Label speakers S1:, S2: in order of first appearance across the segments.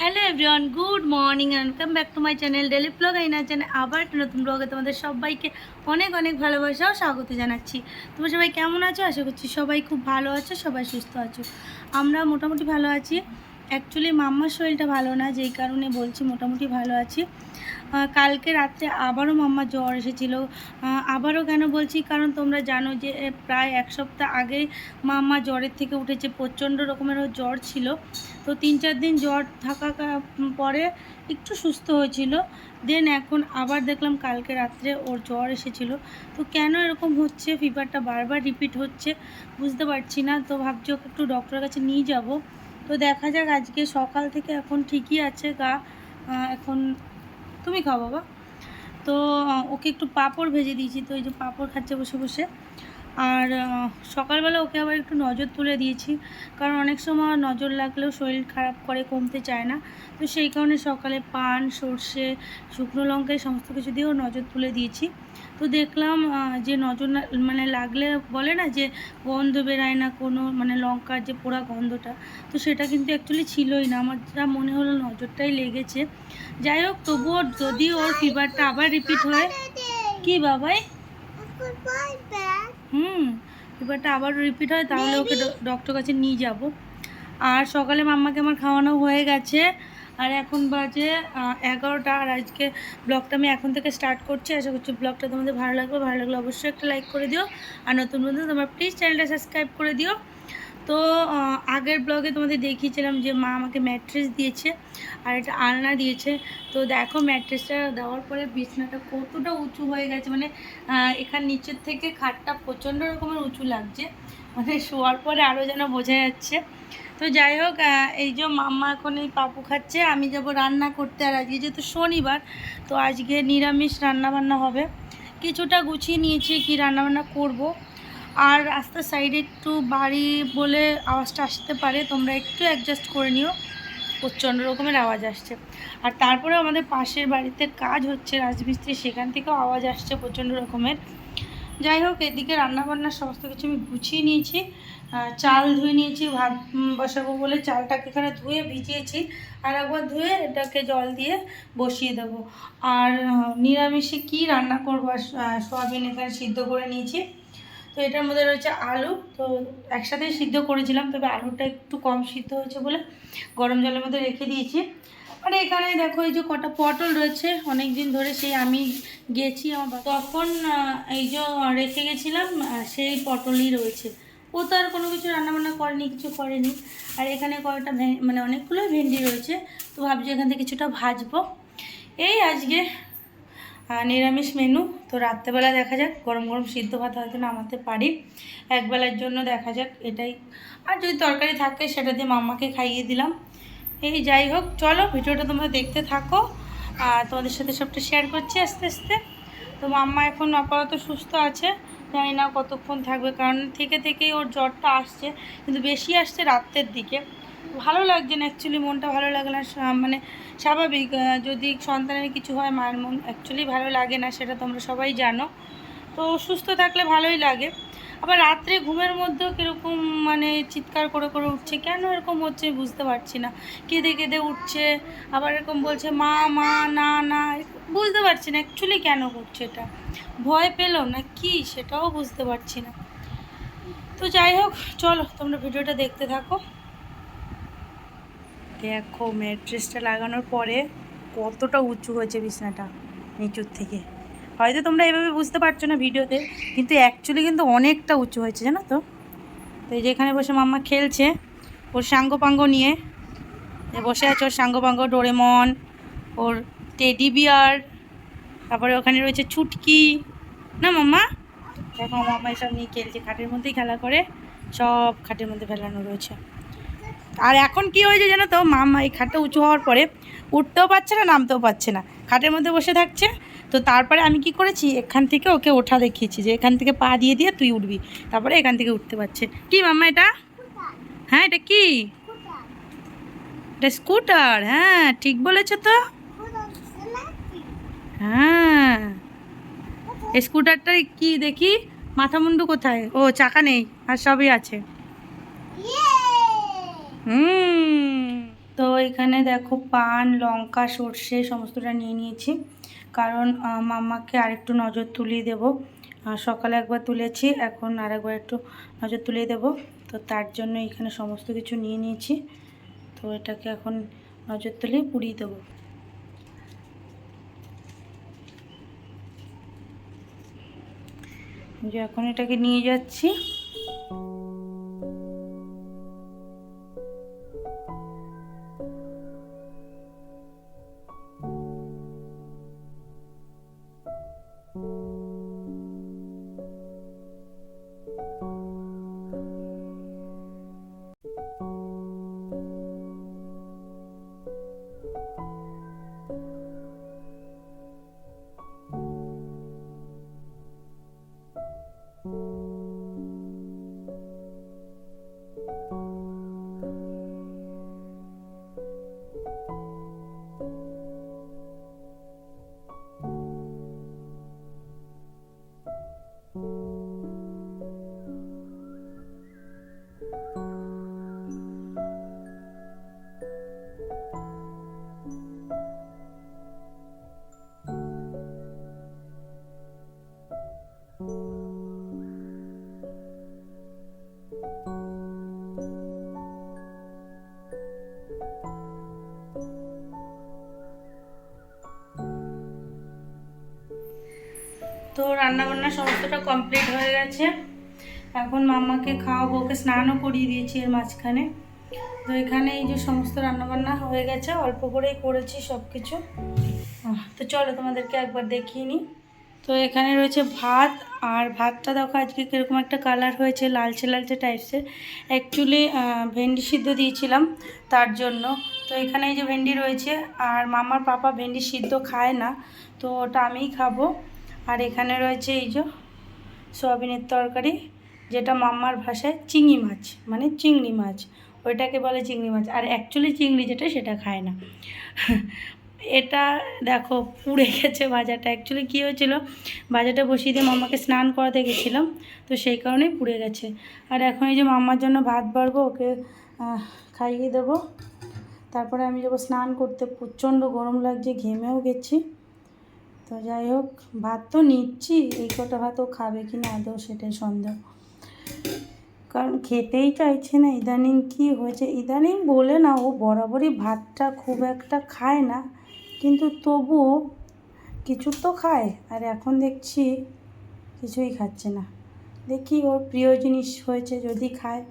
S1: Hello everyone good morning welcome back to my channel daily vlog আইনা channel আবার একটা নতুন ব্লগে তোমাদের সবাইকে অনেক অনেক ভালোবাসা ও স্বাগত জানাচ্ছি। তোমরা সবাই কেমন আছো? আশা করছি সবাই খুব ভালো আছো, সবাই সুস্থ আছো। আমরা মোটামুটি ভালো আছি। অ্যাকচুয়ালি মাম্মার শরীরটা ভালো না, যেই কারণে বলছি মোটামুটি ভালো আছি। কালকে রাত্রে আবারও মাম্মার জ্বর এসেছিল। আবারও কেন বলছি? কারণ তোমরা জানো যে প্রায় এক সপ্তাহ আগেই মাম্মা জ্বরের থেকে উঠেছে, প্রচণ্ড রকমের জ্বর ছিল। তো তিন চার দিন জ্বর থাকা পরে একটু সুস্থ হয়েছিল। দেন এখন আবার দেখলাম কালকে রাত্রে ওর জ্বর এসেছিল। তো কেন এরকম হচ্ছে? ফিভারটা বারবার রিপিট হচ্ছে। বুঝতে পারছি না। তো ভাবছি ওকে একটু ডক্টরের কাছে নিয়ে যাব। তো দেখা যাক আজকে সকাল থেকে এখন ঠিকই আছে গা। এখন তুমি খাও বাবা। তো ওকে একটু পাঁপড় ভেজে দিয়েছি। তো এই যে পাঁপড় খাচ্ছে বসে বসে। আর সকালবেলা ওকে আবার একটু নজর তুলে দিয়েছি। কারণ অনেক সময় নজর লাগলেও শরীর খারাপ করে, কমতে চায় না। তো সেই কারণে সকালে পান, সর্ষে, শুকনো লঙ্কা সমস্ত কিছু দিয়েও নজর তুলে দিয়েছি। তো দেখলাম যে নজর মানে লাগলে বলে না যে গন্ধ বেরায় না কোনো মানে লঙ্কার যে পোড়া গন্ধটা, তো সেটা কিন্তু অ্যাকচুয়ালি ছিলই না। আমার যা মনে হলো নজরটাই লেগেছে। যাই হোক, তবুও যদি ওর ফিভারটা আবার রিপিট হয়, কি বাবাই? হুম এবারটা আবার রিপিট হয় তাহলে ওকে ডক্টর কাছে নিয়ে যাব। আর সকালে মাম্মাকে আমার খাওয়ানো হয়ে গেছে। আর এখন বাজে এগারোটা। আর আজকে ব্লগটা আমি এখন থেকে স্টার্ট করছি। আশা করছি ব্লগটা তোমাদের ভালো লাগবে। ভালো লাগলে অবশ্যই একটা লাইক করে দিও। আর নতুন বন্ধু তোমার প্লিজ চ্যানেলটা সাবস্ক্রাইব করে দিও। তো আগের ব্লগে তোমাদের দেখিয়েছিলাম যে মা আমাকে ম্যাট্রেস দিয়েছে আর একটা আলনা দিয়েছে। তো দেখো ম্যাট্রেসটা দেওয়ার পরে বিছনাটা কতটা উঁচু হয়ে গেছে। মানে এখান নিচের থেকে খাটটা প্রচণ্ড রকমের উঁচু লাগছে। মানে শোয়ার পরে আরও যেন বোঝা যাচ্ছে। তো যাই হোক এই যে মাম্মা এখন এই পাপু খাচ্ছে, আমি যাব রান্না করতে। আর আজকে যেহেতু শনিবার, তো আজকে নিরামিষ রান্না বান্না হবে। কিছুটা গুছিয়ে নিয়েছি কি রান্নাবান্না করব। আর রাস্তার সাইডে একটু বাড়ি বলে আওয়াজটা আসতে পারে, তোমরা একটু অ্যাডজাস্ট করে নিও। প্রচণ্ড রকমের আওয়াজ আসছে। আর তারপরে আমাদের পাশের বাড়িতে কাজ হচ্ছে, রাজমিস্ত্রি, সেখান থেকেও আওয়াজ আসছে প্রচণ্ড রকমের। যাই হোক, এদিকে রান্নাবান্নার সমস্ত কিছু আমি গুছিয়ে নিয়েছি। চাল ধুয়ে নিয়েছি, ভাত বসাবো বলে চালটাকে এখানে ধুয়ে ভিজিয়েছি। আর একবার ধুয়ে এটাকে জল দিয়ে বসিয়ে দেবো। আর নিরামিষে কি রান্না করব? সোয়াবিন এখানে সিদ্ধ করে নিয়েছি। তো এটার মধ্যে রয়েছে আলু। তো একসাথেই সিদ্ধ করেছিলাম, তবে আলুটা একটু কম সিদ্ধ হয়েছে বলে গরম জলের মধ্যে রেখে দিয়েছি। আর এখানে দেখো এই যে কটা পটল রয়েছে অনেক দিন ধরে সেই আমি গেছি আমার তখন এই যে রেখে গেছিলাম সেই পটলই রয়েছে। ও তো আর কোনো কিছু রান্নাবান্না করেনি, কিছু করেনি। আর এখানে কয়টা ভে- মানে অনেকগুলোই ভেন্ডি রয়েছে। তো ভাবছি এখান থেকে কিছুটা ভাজবো। এই আজকে নিরামিষ মেনু তো রাত্রেবেলা দেখা যাক, গরম গরম সিদ্ধ ভাত হয়তো নামাতে পারি। একবেলার জন্য দেখা যাক এটাই। আর যদি তরকারি থাকে, সেটা দিয়ে মাম্মাকে খাইয়ে দিলাম। এই যাই হোক, চলো ভিডিওটা তোমরা দেখতে থাকো। আর তোমাদের সাথে সবটা শেয়ার করছি আস্তে আস্তে। তো মাম্মা এখন আপাতত সুস্থ আছে। জানি না কতক্ষণ থাকবে, কারণ থেকে থেকেই ওর জ্বরটা আসছে। কিন্তু বেশি আসছে রাত্রের দিকে। ভালো লাগছে না অ্যাকচুয়ালি মনটা ভালো লাগে না মানে স্বাভাবিক যদি সন্তানের কিছু হয় মায়ের মন অ্যাকচুয়ালি ভালো লাগে না, সেটা তোমরা সবাই জানো। তো সুস্থ থাকলে ভালোই লাগে। আবার রাত্রে ঘুমের মধ্যেও কীরকম মানে চিৎকার করে করে উঠছে, কেন এরকম হচ্ছে বুঝতে পারছি না। কেঁদে কেঁদে উঠছে, আবার এরকম বলছে, মা মা, না না। বুঝতে পারছি না অ্যাকচুয়ালি কেন করছে এটা। ভয় পেল না কি? সেটাও বুঝতে পারছি না। তো যাই হোক, চলো তোমরা ভিডিওটা দেখতে থাকো। দেখো, ম্যাট্রেসটা লাগানোর পরে কতটা উঁচু হয়েছে বিছনাটা নিচুর থেকে। হয়তো তোমরা এভাবে বুঝতে পারছ না ভিডিওতে, কিন্তু অ্যাকচুয়ালি কিন্তু অনেকটা উঁচু হয়েছে, জানো তো? তো এই যে এখানে বসে মাম্মা খেলছে, ওর সাঙ্গ পাঙ্গ নিয়ে বসে আছে ওর সাঙ্গ পাঙ্গ ডোরেমন ওর টেডি বিয়ার তারপরে ওখানে রয়েছে ছুটকি। না মাম্মা? দেখো মাম্মা এসব নিয়ে খেলছে, খাটের মধ্যেই খেলা করে, সব খাটের মধ্যে ফেলানো রয়েছে। আর এখন কি হয়েছে জানো তো? মামা এই খাটটা উঁচু হওয়ার পরে উঠতেও পারছে না, নামতেও পারছে না। খাটের মধ্যে বসে থাকছে। তো তারপরে আমি কি করেছি? এখান থেকে ওকে ওঠা দেখিয়েছি যে এখান থেকে পা দিয়ে দিয়ে তুই উঠবি। তারপরে এখান থেকে উঠতে পারছে। কি মাম্মা এটা? হ্যাঁ এটা কি? এটা স্কুটার। হ্যাঁ ঠিক বলেছ তো? হ্যাঁ। এই স্কুটারটা কি দেখি? মাথা মুন্ডু কোথায়? ও, চাকা নেই, আর সবই আছে। হুম। তো এখানে দেখো পান লঙ্কা সর্ষে সমস্তটা নিয়ে নিয়েছি। কারণ আহ, মাম্মাকে আরেকটু নজর তুলিয়ে দেবো। সকালে একবার তুলেছি এখন আরেকবার একটু নজর তুলিয়ে দেবো। তো তার জন্য এখানে সমস্ত কিছু নিয়ে নিয়েছি। তো এটাকে এখন নজর তুলিয়ে পুড়িয়ে দেবো। যে এখন এটাকে নিয়ে যাচ্ছি। সমস্তটা কমপ্লিট হয়ে গেছে। এখন মাম্মাকে খাওয়াবো, ওকে স্নানও করিয়ে দিয়েছি এর মাঝখানে। তো এখানে এই যে সমস্ত রান্নাবান্না হয়ে গেছে, অল্প করেই করেছি সব কিছু তো চলো তোমাদেরকে একবার দেখিয়ে নিই। তো এখানে রয়েছে ভাত, আর ভাতটা দেখো আজকে কীরকম একটা কালার হয়েছে, লালচে লালচে টাইপসের অ্যাকচুয়ালি ভেন্ডি সিদ্ধ দিয়েছিলাম তার জন্য। তো এখানে এই যে ভেন্ডি রয়েছে, আর মামার পাপা ভেন্ডি সিদ্ধ খায় না, তো ওটা আমিই খাব। আর এখানে রয়েছে এই যে সোয়াবিনের তরকারি, যেটা মাম্মার ভাষায় চিংড়ি মাছ মানে চিংড়ি মাছ। ওইটাকে বলে চিংড়ি মাছ। আর অ্যাকচুয়ালি চিংড়ি যেটা, সেটা খায় না। এটা দেখো, পুড়ে গেছে ভাজাটা। অ্যাকচুয়ালি কী হয়েছিল, ভাজাটা বসিয়ে দিয়ে মাম্মাকে স্নান করাতে গেছিলাম, তো সেই কারণেই পুড়ে গেছে। আর এখন এই যে মাম্মার জন্য ভাত বাড়বো, ওকে খাইয়ে দেবো। তারপরে আমি যাব স্নান করতে। প্রচণ্ড গরম লাগছে, ঘেমেও গেছি। তো যাই হোক, ভাত তো নিচ্ছি, এই কটা ভাতও খাবে কি না আদৌ সেটাই সন্দেহ। কারণ খেতেই চাইছে না, ইদানিং কি হয়েছে, ইদানিং বলে না, ও বরাবরই ভাতটা খুব একটা খায় না, কিন্তু তবুও কিছু তো খায়, আর এখন দেখছি কিছুই খাচ্ছে না। দেখি ওর প্রিয় জিনিস হয়েছে যদি খায়।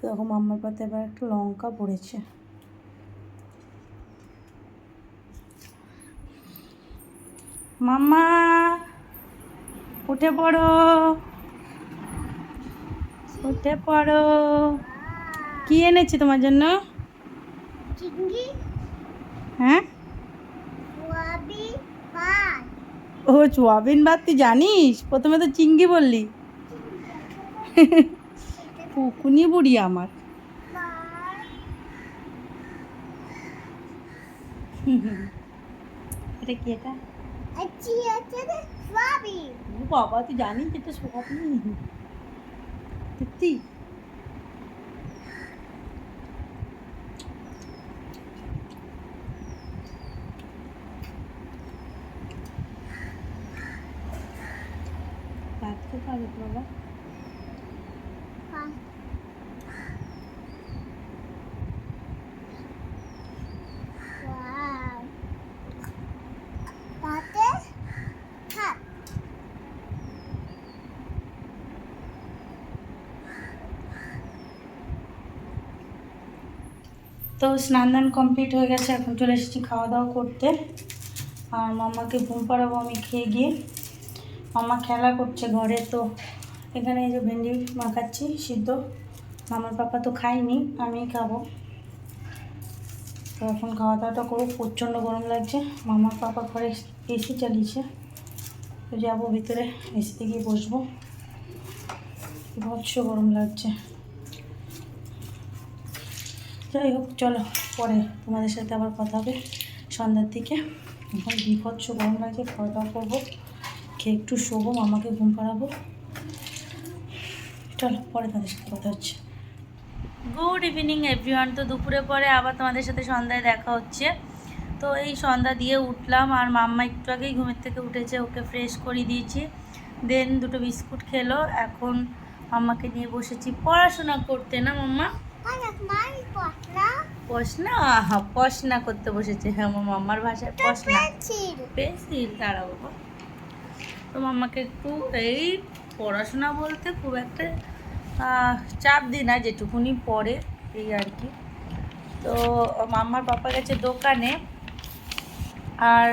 S1: তখন আমার পাতে এবার একটু লঙ্কা পড়েছে। মাম্মা উঠে পড়ো। উঠে পড়ো। কি এনেছি তোমার জন্য? হ্যাঁ? ও সোয়াবিন ভাত তুই জানিস? প্রথমে তো চিংড়ি বললি। পুকুনি বুড়ি আমার। এটা কি এটা? বাবা তুই জানিস এটা স্বপ্ন সত্যি ভাত খেতে হবে তো বাবা
S2: ভাত ওয়াও ভাতে ভাত
S1: তো স্নান দান কমপ্লিট হয়ে গেছে, এখন চলে এসেছি খাওয়া দাওয়া করতে। আর মামাকে ঘুম পাড়াবো আমি খেয়ে গিয়ে। মামা খেলা করছে ঘরে, তো এখানে এই যে ভেন্ডি মাখাচ্ছি, সিদ্ধ। মামার পাপা তো খায়নি আমি খাব। তো এখন খাওয়া দাওয়াটা করব, প্রচণ্ড গরম লাগছে। মামার পাপা ঘরে এসি চালিয়েছে। তো যাব ভিতরে, এসিতে গিয়ে বসবো। ভৎস গরম লাগছে। যাই হোক, চলো পরে তোমাদের সাথে আবার কথা হবে সন্ধ্যার দিকে। এখন বিভৎস গরম লাগছে, খাওয়া দাওয়া করব, খেয়ে একটু শোবো, মামাকে ঘুম পাড়াবো। চলো পরে তাদের সাথে কথা হচ্ছে। গুড ইভিনিং এভরিওয়ান তো দুপুরে পরে আবার তোমাদের সাথে সন্ধ্যায় দেখা হচ্ছে। তো এই সন্ধ্যা দিয়ে উঠলাম, আর মাম্মা একটু আগেই ঘুমের থেকে উঠেছে, ওকে ফ্রেশ করে দিয়েছি। দেন দুটো বিস্কুট খেলো। এখন মাম্মাকে নিয়ে বসেছি। পড়াশোনা করতে না মাম্মা? পশনা? পশনা করতে বসেছে। হ্যাঁ আমার মাম্মার ভাষায় পশনা।
S2: পেন্সিল।
S1: পেন্সিল? দাঁড়া বাবা। তো মাম্মাকে একটু এই পড়াশোনা বলতে খুব একটা চাপ দিই না যেটুকুনি পড়ে এই আর কি। তো মাম্মার পাপা গেছে দোকানে আর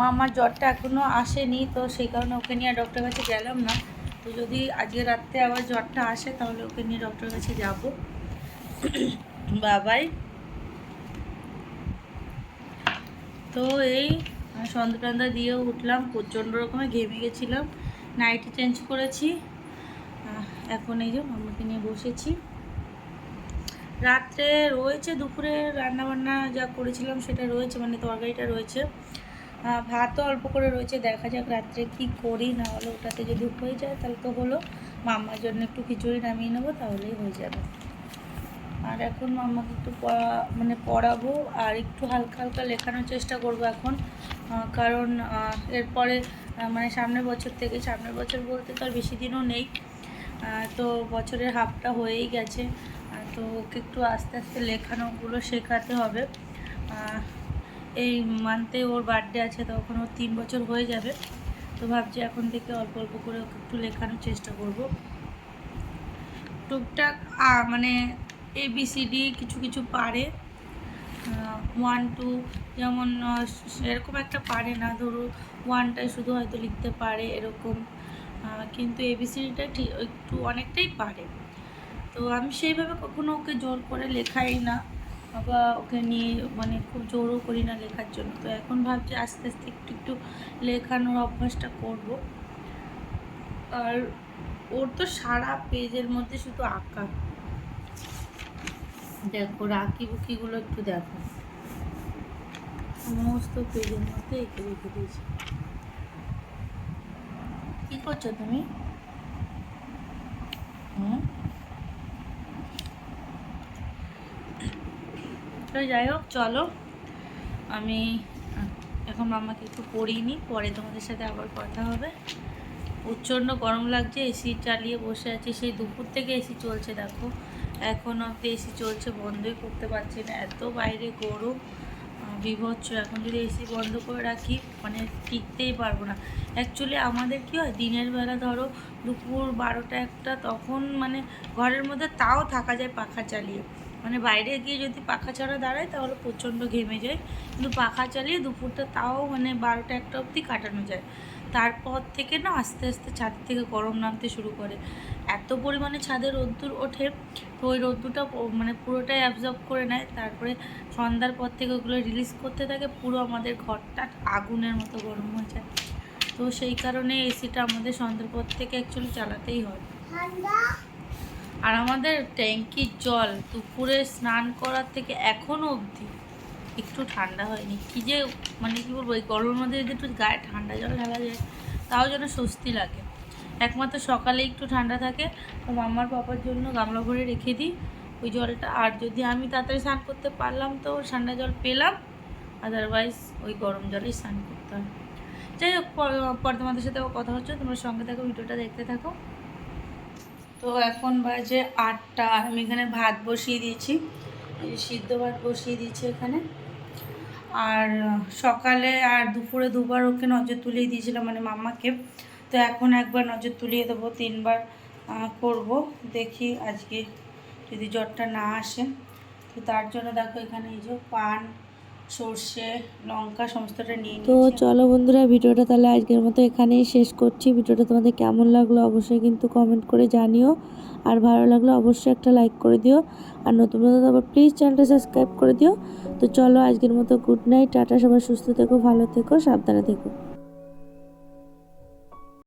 S1: মাম্মার জ্বরটা এখনও আসেনি তো সেই কারণে ওকে নিয়ে ডক্টরের কাছে গেলাম না। তো যদি আজকে রাত্রে আবার জ্বরটা আসে তাহলে ওকে নিয়ে ডক্টরের কাছে যাব। বাবাই। তো এই সন্ধ্যা টন্ধা দিয়ে উঠলাম, প্রচণ্ড রকমের ঘেমে গেছিলাম। নাইটি চেঞ্জ করেছি। এখন এই যে মাম্মাকে নিয়ে বসেছি। রাত্রে রয়েছে, দুপুরে রান্না বান্না যা করেছিলাম সেটা রয়েছে মানে তরকারিটা রয়েছে। ভাতও অল্প করে রয়েছে, দেখা যাক রাত্রে কি করি, না হলে ওটাতে যদি হয়ে যায় তাহলে তো হলো। মাম্মার জন্য একটু খিচুড়ি নামিয়ে নেব, তাহলেই হয়ে যাবে। আর এখন মাম্মাকে একটু পড়া মানে পড়াবো আর একটু হালকা হালকা লেখানোর চেষ্টা করব এখন। কারণ এরপরে মানে সামনের বছর থেকে, সামনের বছর বলতে তো আর বেশি দিনও নেই। তো বছরের হাফটা হয়েই গেছে। তো ওকে একটু আস্তে আস্তে লেখানোগুলো শেখাতে হবে। এই মান্থে ওর বার্থডে আছে তখন ওর তিন বছর হয়ে যাবে। তো ভাবছি এখন থেকে অল্প অল্প করে ওকে একটু লেখানোর চেষ্টা করব। টুকটাক মানে এ বি সি ডি কিছু কিছু পারে। ওয়ান টু যেমন আহ, সেরকম একটা পারে না ধরো ওয়ানটাই শুধু হয়তো লিখতে পারে এরকম। কিন্তু এবিসিডিটা ঠিক একটু অনেকটাই পারে। তো আমি সেইভাবে কখনো ওকে জোর করে লেখাই না বা ওকে নিয়ে মানে খুব জোরও করি না লেখার জন্য। তো এখন ভাবছি আস্তে আস্তে একটু একটু লেখানোর অভ্যাসটা করব। আর ওর তো সারা পেজের মধ্যে শুধু আঁকা। দেখো, রাখি বুকিগুলো একটু দেখো। সমস্ত পেজের মধ্যে এঁকে রেখে দিয়েছি। কি করছ তুমি? তো যাই হোক, চলো। আমি, এখন মামাকে একটু পড়িয়ে নিই, পরে তোমাদের সাথে আবার কথা হবে। প্রচণ্ড গরম লাগছে, এসি চালিয়ে বসে আছি। সেই দুপুর থেকে এসি চলছে, দেখো। এখন অব্দি এসি চলছে, বন্ধই করতে পারছি না। এত বাইরে গরম বিভৎস। এখন যদি এসি বন্ধ করে রাখি মানে টিকতেই পারব না। অ্যাকচুয়ালি আমাদের কি হয়, দিনের বেলা ধরো দুপুর বারোটা একটা, তখন মানে ঘরের মধ্যে তাও থাকা যায় পাখা চালিয়ে। মানে বাইরে গিয়ে যদি পাখা ছাড়া দাঁড়ায়, তাহলে প্রচণ্ড ঘেমে যায়। কিন্তু পাখা চালিয়ে দুপুরটা তাও মানে বারোটা একটা অবধি কাটানো যায়। তারপর থেকে না, আস্তে আস্তে ছাদ থেকে গরম নামতে শুরু করে। এত পরিমাণে ছাদে রোদ্দুর ওঠে তো ওই রোদ্দুটা মানে পুরোটাই অ্যাবজর্ব করে নেয়। তারপরে সন্ধ্যার পর থেকে ওগুলো রিলিজ করতে থাকে, পুরো আমাদের ঘরটা আগুনের মতো গরম হয়ে যায়। তো সেই কারণে এসিটা আমাদের সন্ধ্যার পর থেকে অ্যাকচুয়ালি চালাতেই হয়। আর আমাদের ট্যাঙ্কির জল দুপুরে স্নান করার থেকে এখনও অবধি একটু ঠান্ডা হয়নি। কি যে মানে কী বলব, এই গরমের মধ্যে যদি একটু গায়ে ঠান্ডা জল ঢালা যায়, তাও যেন স্বস্তি লাগে। একমাত্র সকালে একটু ঠান্ডা থাকে, তো মাম্মার পাপার জন্য গামলা ভরে রেখে দিই। ওই জলটা, আর যদি আমি তাড়াতাড়ি স্নান করতে পারলাম তো ঠান্ডা জল পেলাম আদারওয়াইজ ওই গরম জলেই স্নান করতে হয়। যাই হোক, পর- তোমাদের সাথে কথা হচ্ছে, তোমরা সঙ্গে থাকো, ভিডিওটা দেখতে থাকো। তো এখন বাজে আটটা আমি এখানে ভাত বসিয়ে দিয়েছি সিদ্ধ ভাত বসিয়ে দিয়েছি এখানে। আর সকালে আর দুপুরে দুবার ওকে নজর তুলিয়ে দিয়েছিলাম মানে মাম্মাকে তো এখন একবার নজর তুলিয়ে দেবো তিনবার করব। দেখি আজকে যদি জ্বরটা না আসে। তো তার জন্য দেখো এখানে এই যে পান সর্ষে লঙ্কা সমস্তটা নিয়ে
S3: তো চলো বন্ধুরা ভিডিওটা তাহলে আজকের মতো এখানেই শেষ করছি। ভিডিওটা তোমাদের কেমন লাগল অবশ্যই কিন্তু কমেন্ট করে জানিও। আর ভালো লাগলে অবশ্যই একটা লাইক করে দিও। আর নতুন নতুন আবার প্লিজ চ্যানেলটা সাবস্ক্রাইব করে দিও। তো চলো আজকের মতো গুড নাইট টাটা সবাই সুস্থ থেকো ভালো থেকো সাবধানে থেকো।